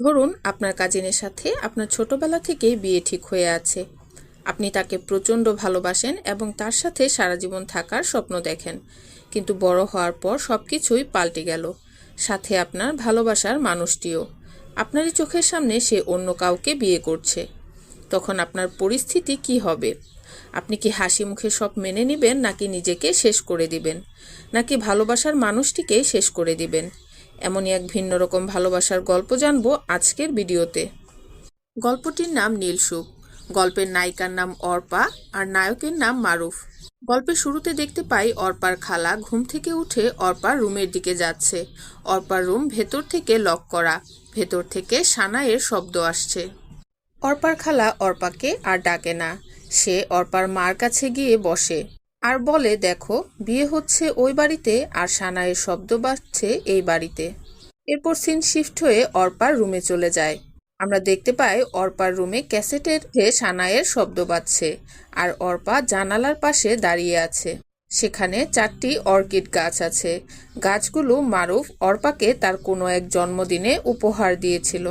ধরুন, আপনার কাজিনের সাথে আপনার ছোটবেলা থেকেই বিয়ে ঠিক হয়ে আছে। আপনি তাকে প্রচণ্ড ভালোবাসেন এবং তার সাথে সারা জীবন থাকার স্বপ্ন দেখেন। কিন্তু বড় হওয়ার পর সব কিছুই পাল্টে গেল। সাথে আপনার ভালোবাসার মানুষটিও। আপনারই চোখের সামনে সে অন্য কাউকে বিয়ে করছে। তখন আপনার পরিস্থিতি কি হবে? আপনি কি হাসি মুখে সব মেনে নেবেন নাকি নিজেকে শেষ করে দিবেন? নাকি ভালোবাসার মানুষটিকে শেষ করে দিবেন? এমনই এক ভিন্ন রকম ভালোবাসার গল্প জানব আজকের ভিডিওতে। গল্পটির নাম নীলসুখ। গল্পের নায়িকার নাম অর্পা আর নায়কের নাম মারুফ। গল্পের শুরুতে দেখতে পাই অর্পার খালা ঘুম থেকে উঠে অর্পার রুমের দিকে যাচ্ছে। অর্পার রুম ভেতর থেকে লক করা। ভেতর থেকে সানাইয়ের শব্দ আসছে। অর্পার খালা অর্পাকে আর ডাকে না। সে অর্পার মার কাছে গিয়ে বসে। আর বলে, দেখো, বিয়ে হচ্ছে ওই বাড়িতে আর সানাইয়ের শব্দ বাজছে এই বাড়িতে। এরপর সিন শিফট হয়ে অর্পার রুমে চলে যায়। আমরা দেখতে পাই অর্পার রুমে ক্যাসেটের যে সানাইয়ের শব্দ বাজছে আর অর্পা জানালার পাশে দাঁড়িয়ে আছে। সেখানে চারটি অর্কিড গাছ আছে। গাছগুলো মারুফ অর্পাকে তার কোনো এক জন্মদিনে উপহার দিয়েছিল।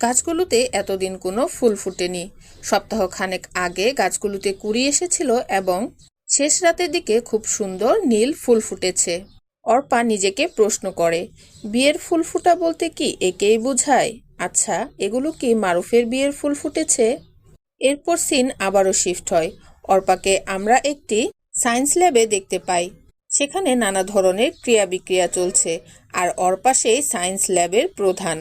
গাছগুলোতে এতদিন কোনো ফুল ফুটেনি। সপ্তাহ খানেক আগে গাছগুলোতে কুড়ি এসেছিল এবং শেষ রাতের দিকে খুব সুন্দর নীল ফুল ফুটেছে। অর্পা নিজেকে প্রশ্ন করে, বিয়ের ফুল ফুটা বলতে কি একেই বোঝায়? আচ্ছা এগুলো কি মারুফের বিয়ের ফুল ফুটেছে? এরপর সিন আবারও শিফট হয়। অর্পাকে আমরা একটি সায়েন্স ল্যাবে দেখতে পাই। সেখানে নানা ধরনের ক্রিয়া বিক্রিয়া চলছে, আর অর্পা সেই সায়েন্স ল্যাবের প্রধান।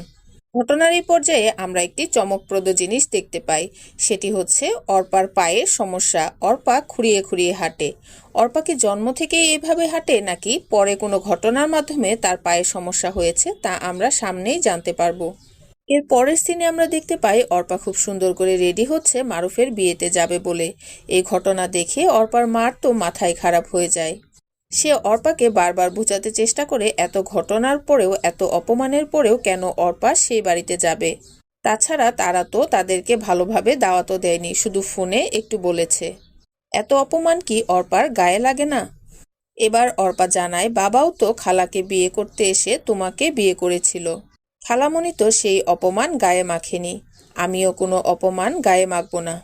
ঘটনার এই পর্যায়ে আমরা একটি চমকপ্রদ জিনিস দেখতে পাই। সেটি হচ্ছে অর্পার পায়ের সমস্যা। অর্পা খুঁড়িয়ে খুঁড়িয়ে হাঁটে। অর্পা কি জন্ম থেকেই এভাবে হাঁটে, নাকি পরে কোনো ঘটনার মাধ্যমে তার পায়ের সমস্যা হয়েছে, তা আমরা সামনেই জানতে পারব। এর পরের সিনে আমরা দেখতে পাই অর্পা খুব সুন্দর করে রেডি হচ্ছে, মারুফের বিয়েতে যাবে বলে। এই ঘটনা দেখে অর্পার মার তো মাথায় খারাপ হয়ে যায়। সে অর্পাকে বারবার বোঝাতে চেষ্টা করে এত ঘটনার পরেও, এত অপমানের পরেও কেন অর্পা সেই বাড়িতে যাবে? তাছাড়া তারা তো তাদেরকে ভালোভাবে দাওয়াতও দেয়নি, শুধু ফোনে একটু বলেছে। এত অপমান কি অর্পার গায়ে লাগে না? এবার অর্পা জানায়, বাবাও তো খালাকে বিয়ে করতে এসে তোমাকে বিয়ে করেছিল। খালামণি তো সেই অপমান গায়ে মাখেনি। আমিও কোনো অপমান গায়ে মাখব না।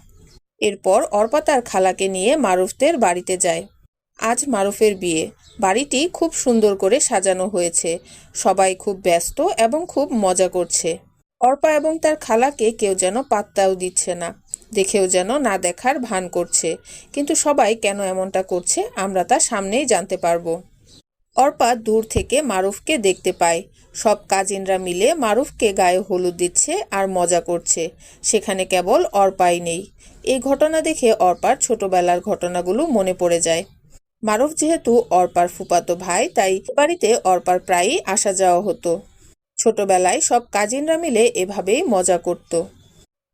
এরপর অর্পা তার খালাকে নিয়ে মারুফদের বাড়িতে যায়। আজ মারুফের বিয়ে। বাড়িটি খুব সুন্দর করে সাজানো হয়েছে। সবাই খুব ব্যস্ত এবং খুব মজা করছে। অর্পা এবং তার খালাকে কেউ যেন পাত্তাও দিচ্ছে না। দেখেও যেন না দেখার ভান করছে। কিন্তু সবাই কেন এমনটা করছে, আমরা তা সামনেই জানতে পারব। অর্পা দূর থেকে মারুফকে দেখতে পায়। সব কাজিনরা মিলে মারুফকে গায়ে হলুদ দিচ্ছে আর মজা করছে। সেখানে কেবল অর্পাই নেই। এই ঘটনা দেখে অর্পার ছোটবেলার ঘটনাগুলো মনে পড়ে যায়। মারুফ যেহেতু অর্পার ফুপাতো ভাই, তাই বাড়িতে অর্পার প্রায়ই আসা যাওয়া হতো। ছোটবেলায় সব কাজিনরা মিলে এভাবেই মজা করত।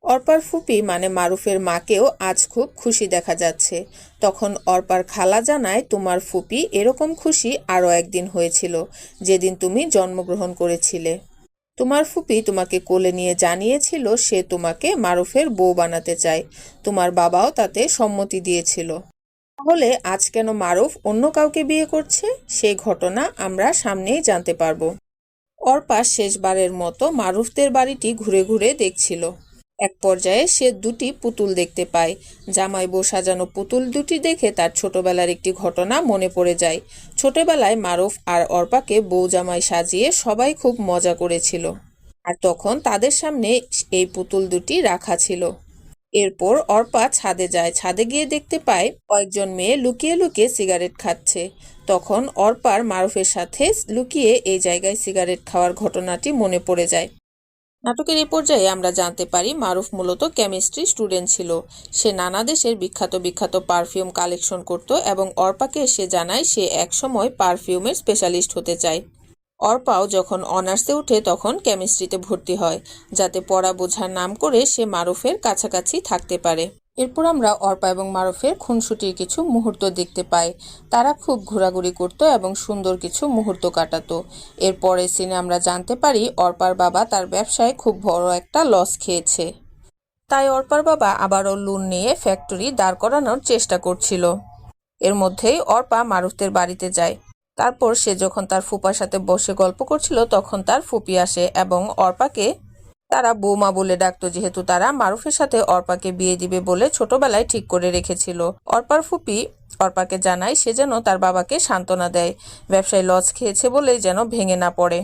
অর্পার ফুপি মানে মারুফের মাকেও আজ খুব খুশি দেখা যাচ্ছে। তখন অর্পার খালা জানায়, তোমার ফুপি এরকম খুশি আরও একদিন হয়েছিল, যেদিন তুমি জন্মগ্রহণ করেছিলে। তোমার ফুপি তোমাকে কোলে নিয়ে জানিয়েছিল, সে তোমাকে মারুফের বউ বানাতে চায়। তোমার বাবাও তাতে সম্মতি দিয়েছিল। তাহলে আজ কেন মারুফ অন্য কাউকে বিয়ে করছে? সেই ঘটনা আমরা সামনেই জানতে পারব। অর্পা শেষবারের মতো মারুফদের বাড়িটি ঘুরে ঘুরে দেখছিল। এক পর্যায়ে সে দুটি পুতুল দেখতে পায়। জামাই বউ সাজানো পুতুল দুটি দেখে তার ছোটবেলার একটি ঘটনা মনে পড়ে যায়। ছোটবেলায় মারুফ আর অর্পাকে বউ জামাই সাজিয়ে সবাই খুব মজা করেছিল। আর তখন তাদের সামনে এই পুতুল দুটি রাখা ছিল। এরপর অর্পা ছাদে যায়। ছাদে গিয়ে দেখতে পায় কয়েকজন মেয়ে লুকিয়ে লুকিয়ে সিগারেট খাচ্ছে। তখন অর্পার মারুফের সাথে লুকিয়ে এই জায়গায় সিগারেট খাওয়ার ঘটনাটি মনে পড়ে যায়। নাটকের এ পর্যায়ে আমরা জানতে পারি, মারুফ মূলত কেমিস্ট্রি স্টুডেন্ট ছিল। সে নানা দেশের বিখ্যাত বিখ্যাত পারফিউম কালেকশন করত এবং অর্পাকে সে জানায় সে একসময় পারফিউমের স্পেশালিস্ট হতে চায়। অর্পাও যখন অনার্সে উঠে তখন কেমিস্ট্রিতে ভর্তি হয়, যাতে পড়া বোঝার নাম করে সে মারুফের কাছাকাছি থাকতে পারে। এরপর আমরা অর্পা এবং মারুফের খুনসুটির কিছু মুহূর্ত দেখতে পাই। তারা খুব ঘোরাঘুরি করত এবং সুন্দর কিছু মুহূর্ত কাটাতো। এরপরে সিনে আমরা জানতে পারি অর্পার বাবা তার ব্যবসায় খুব বড় একটা লস খেয়েছে। তাই অর্পার বাবা আবারও লোন নিয়ে ফ্যাক্টরি দাঁড় করানোর চেষ্টা করছিল। এর মধ্যেই অর্পা মারুফদের বাড়িতে যায়। তারপর সে যখন তার ফুপার সাথে বসে গল্প করছিল, তখন তার ফুপি আসে এবং অর্পাকে, তারা বৌমা বলে ডাকতো, যেহেতু তারা মারুফের সাথে অর্পাকে বিয়ে দিবে বলে ছোটবেলায় ঠিক করে রেখেছিল। অর্পার ফুপি অর্পাকে জানায়, সে যেন তার বাবাকে সান্ত্বনা দেয়, ব্যবসায় লস খেয়েছে বলেই যেন ভেঙে না পড়ে।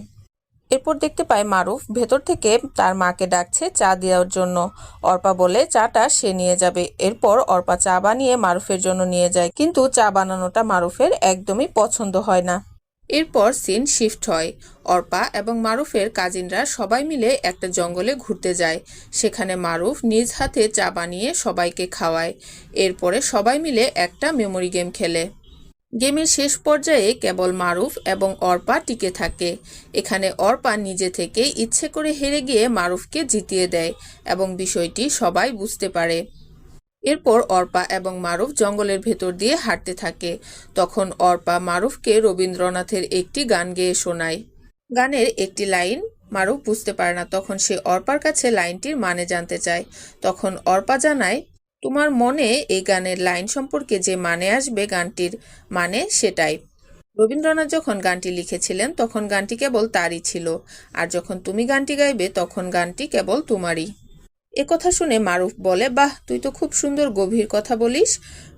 এরপর দেখতে পায় মারুফ ভেতর থেকে তার মাকে ডাকছে চা দেওয়ার জন্য। অর্পা বলে, চাটা সে নিয়ে যাবে। এরপর অর্পা চা বানিয়ে মারুফের জন্য নিয়ে যায়। কিন্তু চা বানানোটা মারুফের একদমই পছন্দ হয় না। এরপর সিন শিফট হয়। অর্পা এবং মারুফের কাজিনরা সবাই মিলে একটা জঙ্গলে ঘুরতে যায়। সেখানে মারুফ নিজ হাতে চা বানিয়ে সবাইকে খাওয়ায়। এরপরে সবাই মিলে একটা মেমোরি গেম খেলে। গেমের শেষ পর্যায়ে কেবল মারুফ এবং অর্পা টিকে থাকে। এখানে অর্পা নিজে থেকে ইচ্ছে করে হেরে গিয়ে মারুফকে জিতিয়ে দেয় এবং বিষয়টি সবাই বুঝতে পারে। এরপর অর্পা এবং মারুফ জঙ্গলের ভেতর দিয়ে হাঁটতে থাকে। তখন অর্পা মারুফকে রবীন্দ্রনাথের একটি গান গেয়ে শোনায়। গানের একটি লাইন মারুফ বুঝতে পারে না, তখন সে অর্পার কাছে লাইনটির মানে জানতে চায়। তখন অর্পা জানায় তোমার মনে এই গানের লাইন সম্পর্কে যে মানে আসবে গানটির মানে সেটাই। রবীন্দ্রনাথ যখন গানটি লিখেছিলেন, তখন গানটি কেবল তারই ছিল, আর যখন তুমি গানটি গাইবে, তখন গানটি কেবল তোমারই। এ কথা শুনে মারুফ বলে, বাহ, তুই তো খুব সুন্দর গভীর কথা বলিস।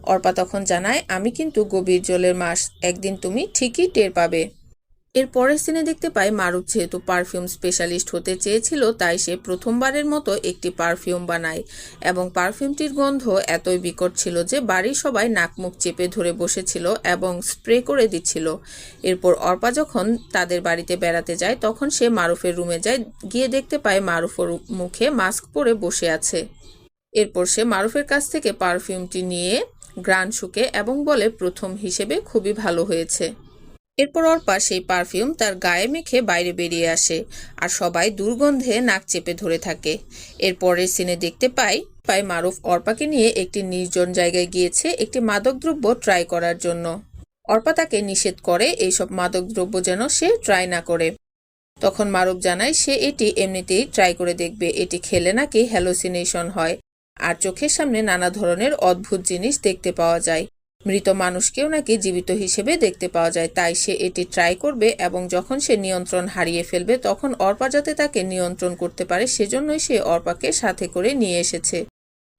অর্পা তখন জানায়, আমি কিন্তু গভীর জলের মাস একদিন তুমি ঠিকই টের পাবে। এর পরের সিনে দেখতে পাই মারুফ যেহেতু পারফিউম স্পেশালিস্ট হতে চেয়েছিল, তাই সে প্রথমবারের মতো একটি পারফিউম বানায়। এবং পারফিউমটির গন্ধ এতই বিকট ছিল যে বাড়ির সবাই নাক মুখ চেপে ধরে বসেছিল এবং স্প্রে করে দিচ্ছিল। এরপর অর্পা যখন তাদের বাড়িতে বেড়াতে যায়, তখন সে মারুফের রুমে যায়, গিয়ে দেখতে পায় মারুফের মুখে মাস্ক পরে বসে আছে। এরপর সে মারুফের কাছ থেকে পারফিউমটি নিয়ে গ্রান শুকে এবং বলে, প্রথম হিসেবে খুবই ভালো হয়েছে। এরপর অর্পা সেই পারফিউম তার গায়ে মেখে বাইরে বেরিয়ে আসে আর সবাই দুর্গন্ধে নাক চেপে ধরে থাকে। এরপরের সিনে দেখতে পাই পাই মারুফ অর্পাকে নিয়ে একটি নির্জন জায়গায় গিয়েছে একটি মাদকদ্রব্য ট্রাই করার জন্য। অর্পা তাকে নিষেধ করে এইসব মাদকদ্রব্য যেন সে ট্রাই না করে। তখন মারুফ জানায়, সে এটি এমনিতেই ট্রাই করে দেখবে। এটি খেলে নাকি হ্যালোসিনেশন হয়। আর চোখের সামনে নানা ধরনের অদ্ভুত জিনিস দেখতে পাওয়া যায়। মৃত মানুষকেও নাকি জীবিত হিসেবে দেখতে পাওয়া যায়। তাই সে এটি ট্রাই করবে এবং যখন সে নিয়ন্ত্রণ হারিয়ে ফেলবে, তখন অর্পা যাতে তাকে নিয়ন্ত্রণ করতে পারে, সেজন্যই সে অর্পাকে সাথে করে নিয়ে এসেছে।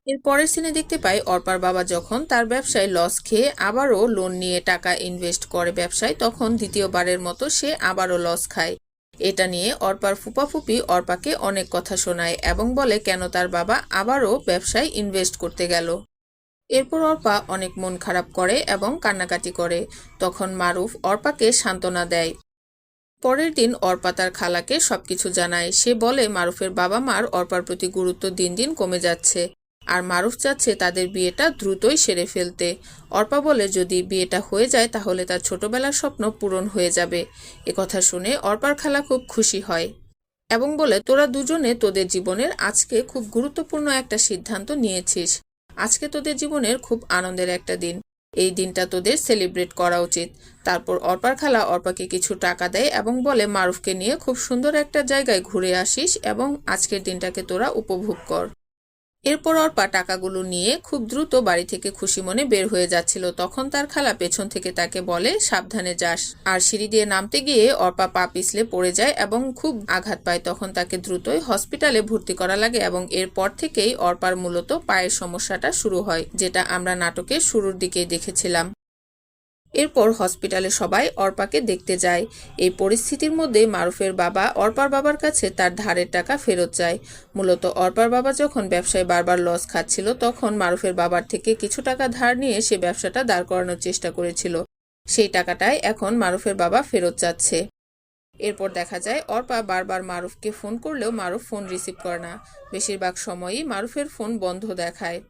এর পরের সিনে দেখতে পাই, অর্পার বাবা যখন তার ব্যবসায় লস খেয়ে আবারও লোন নিয়ে টাকা ইনভেস্ট করে ব্যবসায়, তখন দ্বিতীয়বারের মতো সে আবারও লস খায়। এটা নিয়ে অর্পার ফুপাফুপি অর্পাকে অনেক কথা শোনায় এবং বলে, কেন তার বাবা আবারও ব্যবসায় ইনভেস্ট করতে গেল? এরপর অর্পা অনেক মন খারাপ করে এবং কান্নাকাটি করে। তখন মারুফ অর্পাকে সান্ত্বনা দেয়। পরের দিন অর্পা তার খালাকে সবকিছু জানায়। সে বলে, মারুফের বাবা মার অর্পার প্রতি গুরুত্ব দিন দিন কমে যাচ্ছে। আর মারুফ চাচ্ছে তাদের বিয়েটা দ্রুতই সেরে ফেলতে। অর্পা বলে, যদি বিয়েটা হয়ে যায় তাহলে তার ছোটবেলার স্বপ্ন পূরণ হয়ে যাবে। কথা শুনে অর্পার খালা খুব খুশি হয় এবং বলে, তোরা দুজনে তোদের জীবনের আজকে খুব গুরুত্বপূর্ণ একটা সিদ্ধান্ত নিয়েছিস। আজকে তোদের জীবনের খুব আনন্দের একটা দিন। এই দিনটা তোদের সেলিব্রেট করা উচিত। তারপর অর্পার খালা অর্পাকে কিছু টাকা দেয় এবং বলে, মারুফকে নিয়ে খুব সুন্দর একটা জায়গায় ঘুরে আসিস এবং আজকের দিনটাকে তোরা উপভোগ কর। এরপর অর্পা টাকাগুলো নিয়ে খুব দ্রুত বাড়ি থেকে খুশি মনে বের হয়ে যাচ্ছিল। তখন তার খালা পেছন থেকে তাকে বলে, সাবধানে যাস। আর সিঁড়ি দিয়ে নামতে গিয়ে অর্পা পা পিছলে পড়ে যায় এবং খুব আঘাত পায়। তখন তাকে দ্রুতই হসপিটালে ভর্তি করা লাগে এবং এরপর থেকেই অর্পার মূলত পায়ের সমস্যাটা শুরু হয়, যেটা আমরা নাটকের শুরুর দিকেই দেখেছিলাম। এরপর হসপিটালে সবাই অর্পাকে দেখতে যায়। এই পরিস্থিতির মধ্যে মারুফের বাবা অর্পার বাবার কাছে তার ধারের টাকা ফেরত চায়। মূলত অর্পার বাবা যখন ব্যবসায় বারবার লস খাচ্ছিল, তখন মারুফের বাবার থেকে কিছু টাকা ধার নিয়ে সে ব্যবসাটা দাঁড় করানোর চেষ্টা করেছিল। সেই টাকাটাই এখন মারুফের বাবা ফেরত চাচ্ছে। এরপর দেখা যায়, অর্পা বারবার মারুফকে ফোন করলেও মারুফ ফোন রিসিভ করে না। বেশিরভাগ সময়ই মারুফের ফোন বন্ধ দেখায়।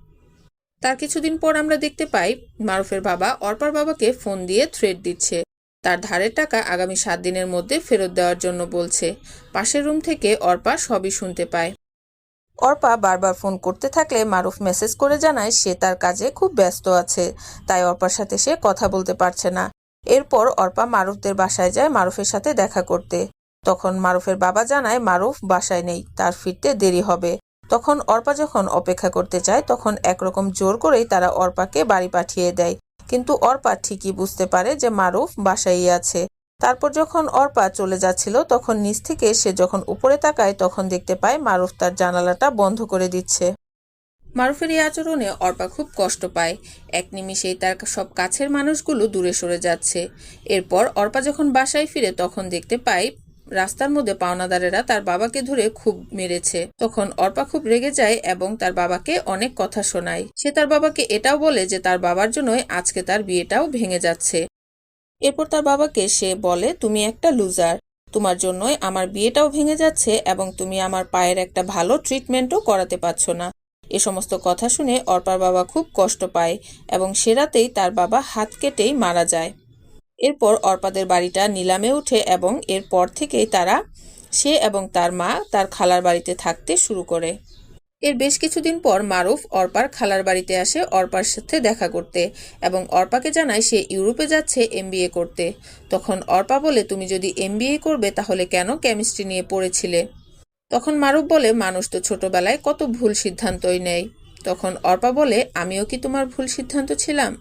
তার কিছুদিন পর আমরা দেখতে পাই মারুফের বাবা অর্পার বাবাকে ফোন দিয়ে থ্রেড দিচ্ছে। তার ধারের টাকা আগামী সাত দিনের মধ্যে ফেরত দেওয়ার জন্য বলছে। পাশের রুম থেকে অর্পা সবই শুনতে পায়। অর্পা বারবার ফোন করতে থাকলে মারুফ মেসেজ করে জানায় সে তার কাজে খুব ব্যস্ত আছে, তাই অর্পার সাথে সে কথা বলতে পারছে না। এরপর অর্পা মারুফদের বাসায় যায় মারুফের সাথে দেখা করতে। তখন মারুফের বাবা জানায়, মারুফ বাসায় নেই, তার ফিরতে দেরি হবে। তখন অর্পা যখন অপেক্ষা করতে চায়, তখন একরকম জোর করেই তারা অর্পাকে বাড়ি পাঠিয়ে দেয়। কিন্তু অর্পা ঠিকই বুঝতে পারে যে মারুফ বাসায় আছে। তারপর যখন অর্পা চলে যাচ্ছিল, তখন নিচ থেকে সে যখন উপরে তাকায়, তখন দেখতে পায় মারুফ তার জানালাটা বন্ধ করে দিচ্ছে। মারুফের এই আচরণে অর্পা খুব কষ্ট পায়। এক নিমিষেই তার সব কাছের মানুষগুলো দূরে সরে যাচ্ছে। এরপর অর্পা যখন বাসায় ফিরে, তখন দেখতে পায় রাস্তার মধ্যে পাওনাদারেরা তার বাবাকে ধরে খুব মেরেছে। তখন অর্পা খুব রেগে যায় এবং তার বাবাকে অনেক কথা শোনায়। সে তার বাবাকে এটাও বলে যে তার বাবার জন্যই আজকে তার বিয়েটাও ভেঙে যাচ্ছে। এরপর তার বাবাকে সে বলে, তুমি একটা লুজার। তোমার জন্যই আমার বিয়েটাও ভেঙে যাচ্ছে এবং তুমি আমার পায়ের একটা ভালো ট্রিটমেন্টও করাতে পারছ না। এ সমস্ত কথা শুনে অর্পার বাবা খুব কষ্ট পায় এবং সে রাতেই তার বাবা হাত কেটেই মারা যায়। এরপর অর্পাদের বাড়িটা নিলামে ওঠে এবং এরপর থেকেই তারা সে এবং তার মা তার খালার বাড়িতে থাকতে শুরু করে। এর বেশ কিছুদিন পর মারুফ অর্পার খালার বাড়িতে আসে অর্পার সাথে দেখা করতে এবং অর্পাকে জানায় সে ইউরোপে যাচ্ছে এমবিএ করতে। তখন অর্পা বলে, তুমি যদি এমবিএ করবে তাহলে কেন কেমিস্ট্রি নিয়ে পড়েছিলে? তখন মারুফ বলে, মানুষ তো ছোটবেলায় কত ভুল সিদ্ধান্তই নেয়। তখন অর্পা বলে, আমিও কি তোমার ভুল সিদ্ধান্ত ছিলাম?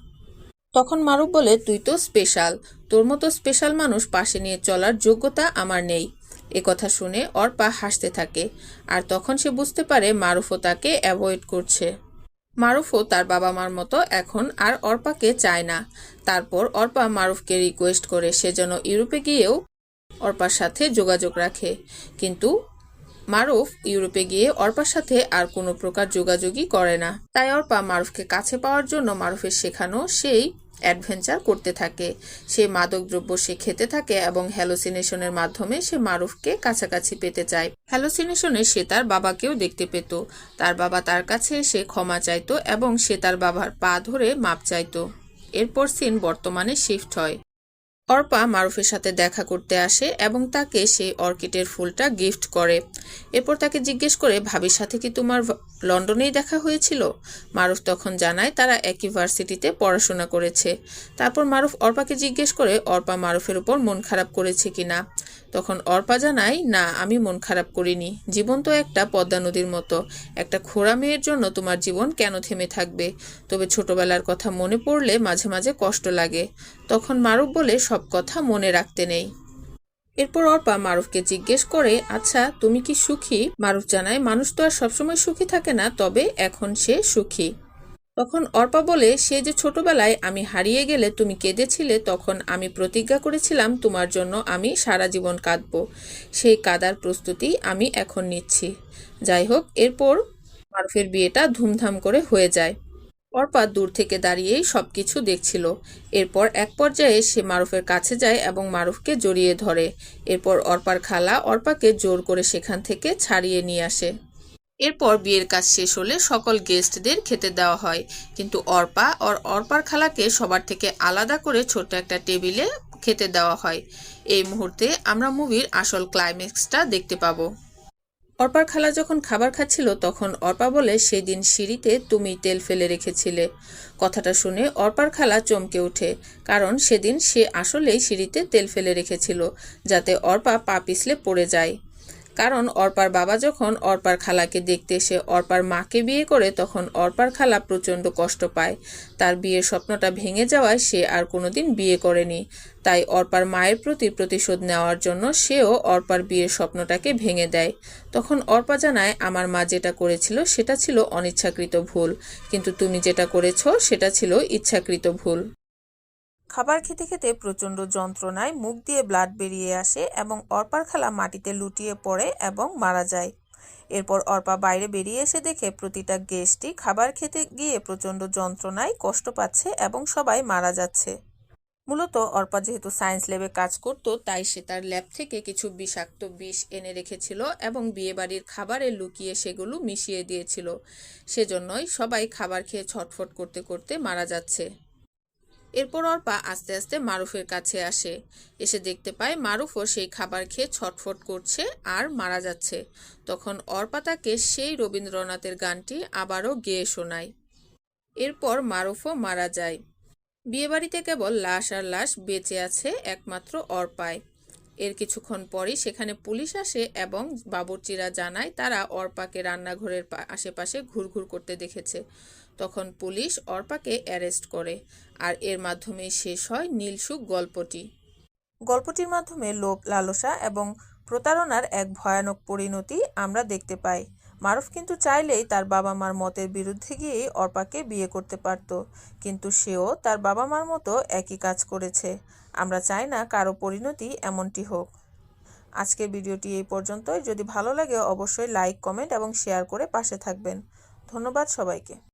তখন মারুফ বলে, তুই তো স্পেশাল। তোর মতো স্পেশাল মানুষ পাশে নিয়ে চলার যোগ্যতা আমার নেই। এ কথা শুনে অর্পা হাসতে থাকে। আর তখন সে বুঝতে পারে মারুফও তাকে অ্যাভয়েড করছে। মারুফও তার বাবা মার মতো এখন আর অর্পাকে চায় না। তারপর অর্পা মারুফকে রিকোয়েস্ট করে, সে যেন ইউরোপে গিয়েও অর্পার সাথে যোগাযোগ রাখে। কিন্তু মারুফ ইউরোপে গিয়ে অর্পার সাথে আর কোনো প্রকার যোগাযোগই করে না। তাই অর্পা মারুফকে কাছে পাওয়ার জন্য মারুফের শেখানো সেই অ্যাডভেঞ্চার করতে থাকে। সে মাদকদ্রব্য সে খেতে থাকে এবং হ্যালোসিনেশনের মাধ্যমে সে মারুফকে কাছাকাছি পেতে চায়। হ্যালোসিনেশনে সে তার বাবাকেও দেখতে পেত। তার বাবা তার কাছে সে ক্ষমা চাইতো এবং সে তার বাবার পা ধরে মাপ চাইতো। এরপর সিন বর্তমানে শিফট হয়। অর্পা মারুফের সাথে দেখা করতে আসে এবং তাকে সেই অর্কিডের ফুলটা গিফট করে। এরপর তাকে জিজ্ঞেস করে, ভাবির সাথে কি তোমার লন্ডনেই দেখা হয়েছিল? মারুফ তখন জানায়, তারা একই ভার্সিটিতে পড়াশোনা করেছে। তারপর মারুফ অর্পাকে জিজ্ঞেস করে, অর্পা মারুফের উপর মন খারাপ করেছে কিনা? তখন অর্পা জানায়, না, আমি মন খারাপ করিনি। জীবন তো একটা পদ্মা নদীর মতো। একটা খোড়া মেয়ের জন্য তোমার জীবন কেন থেমে থাকবে? তবে ছোটবেলার কথা মনে পড়লে মাঝে মাঝে কষ্ট লাগে। তখন মারুফ বলে, সব কথা মনে রাখতে নেই। এরপর অর্পা মারুফকে জিজ্ঞেস করে আচ্ছা তুমি কি সুখী? মারুফ জানায়, মানুষ তো আর সবসময় সুখী থাকে না, তবে এখন সে সুখী। তখন অর্পা বলে, সে যে ছোটবেলায় আমি হারিয়ে গেলে তুমি কেঁদেছিলে, তখন আমি প্রতিজ্ঞা করেছিলাম তোমার জন্য আমি সারা জীবন কাঁদব। সেই কাদার প্রস্তুতি আমি এখন নিচ্ছি। যাই হোক, এরপর মারুফের বিয়েটা ধুমধাম করে হয়ে যায়। অর্পা দূর থেকে দাঁড়িয়েই সব কিছু দেখছিল। এরপর এক পর্যায়ে সে মারুফের কাছে যায় এবং মারুফকে জড়িয়ে ধরে। এরপর অর্পার খালা অর্পাকে জোর করে সেখান থেকে ছাড়িয়ে নিয়ে আসে। এরপর বিয়ের কাজ শেষ হলে সকল গেস্টদের খেতে দেওয়া হয়। কিন্তু অর্পা আর অর্পার খালাকে সবার থেকে আলাদা করে ছোট একটা টেবিলে খেতে দেওয়া হয়। এই মুহূর্তে আমরা মুভির আসল ক্লাইম্যাক্সটা দেখতে পাবো। অর্পার খালা যখন খাবার খাচ্ছিল, তখন অর্পা বলে, সেদিন সিঁড়িতে তুমি তেল ফেলে রেখেছিলে। কথাটা শুনে অর্পার খালা চমকে ওঠে, কারণ সেদিন সে আসলেই সিঁড়িতে তেল ফেলে রেখেছিল, যাতে অর্পা পা পিছলে পড়ে যায়। কারণ অর্পার বাবা যখন অর্পার খালাকে দেখতে এসে অর্পার মাকে বিয়ে করে তখন অর্পার খালা প্রচণ্ড কষ্ট পায়। তার বিয়ের স্বপ্নটা ভেঙে যাওয়ায় সে আর কোনোদিন বিয়ে করেনি। তাই অর্পার মায়ের প্রতি প্রতিশোধ নেওয়ার জন্য সেও অর্পার বিয়ের স্বপ্নটাকে ভেঙে দেয়। তখন অর্পা জানায়, আমার মা যেটা করেছিল সেটা ছিল অনিচ্ছাকৃত ভুল। কিন্তু তুমি যেটা করেছ সেটা ছিল ইচ্ছাকৃত ভুল। খাবার খেতে খেতে প্রচণ্ড যন্ত্রণায় মুখ দিয়ে ব্লাড বেরিয়ে আসে এবং অর্পার খালা মাটিতে লুটিয়ে পড়ে এবং মারা যায়। এরপর অর্পা বাইরে বেরিয়ে এসে দেখে প্রতিটা গেস্টই খাবার খেতে গিয়ে প্রচণ্ড যন্ত্রণায় কষ্ট পাচ্ছে এবং সবাই মারা যাচ্ছে। মূলত অর্পা যেহেতু সায়েন্স ল্যাবে কাজ করত, তাই সে তার ল্যাব থেকে কিছু বিষাক্ত বিষ এনে রেখেছিল এবং বিয়েবাড়ির খাবারে লুকিয়ে সেগুলো মিশিয়ে দিয়েছিল। সেজন্যই সবাই খাবার খেয়ে ছটফট করতে করতে মারা যাচ্ছে। এরপর অর্পা আস্তে আস্তে মারুফের কাছে আসে। এসে দেখতে পায় মারুফও সেই খাবার খেয়ে ছটফট করছে আর মারা যাচ্ছে। তখন অর্পা তাকে সেই রবীন্দ্রনাথের গানটি আবারও গেয়ে শোনায়। এরপর মারুফও মারা যায়। বিয়েবাড়িতে কেবল লাশ আর লাশ বেঁচে আছে একমাত্র অর্পায়। এর কিছুক্ষণ পরই সেখানে পুলিশ আসে এবং বাবুর্চিরা জানায় তারা অর্পাকে রান্নাঘরের আশেপাশে ঘুরঘুর করতে দেখেছে। তখন পুলিশ অর্পাকে অ্যারেস্ট করে, আর এর মাধ্যমে শেষ হয় নীলসুখ গল্পটি। গল্পটির মাধ্যমে লোভ লালসা এবং প্রতারণার এক ভয়ানক পরিণতি আমরা দেখতে পাই। মারুফ কিন্তু চাইলেই তার বাবা মার মতের বিরুদ্ধে গিয়েই অর্পাকে বিয়ে করতে পারত, কিন্তু সেও তার বাবা মার মতো একই কাজ করেছে। আমরা চাই না কারও পরিণতি এমনটি হোক। আজকের ভিডিওটি এই পর্যন্তই। যদি ভালো লাগে অবশ্যই লাইক, কমেন্ট এবং শেয়ার করে পাশে থাকবেন। ধন্যবাদ সবাইকে।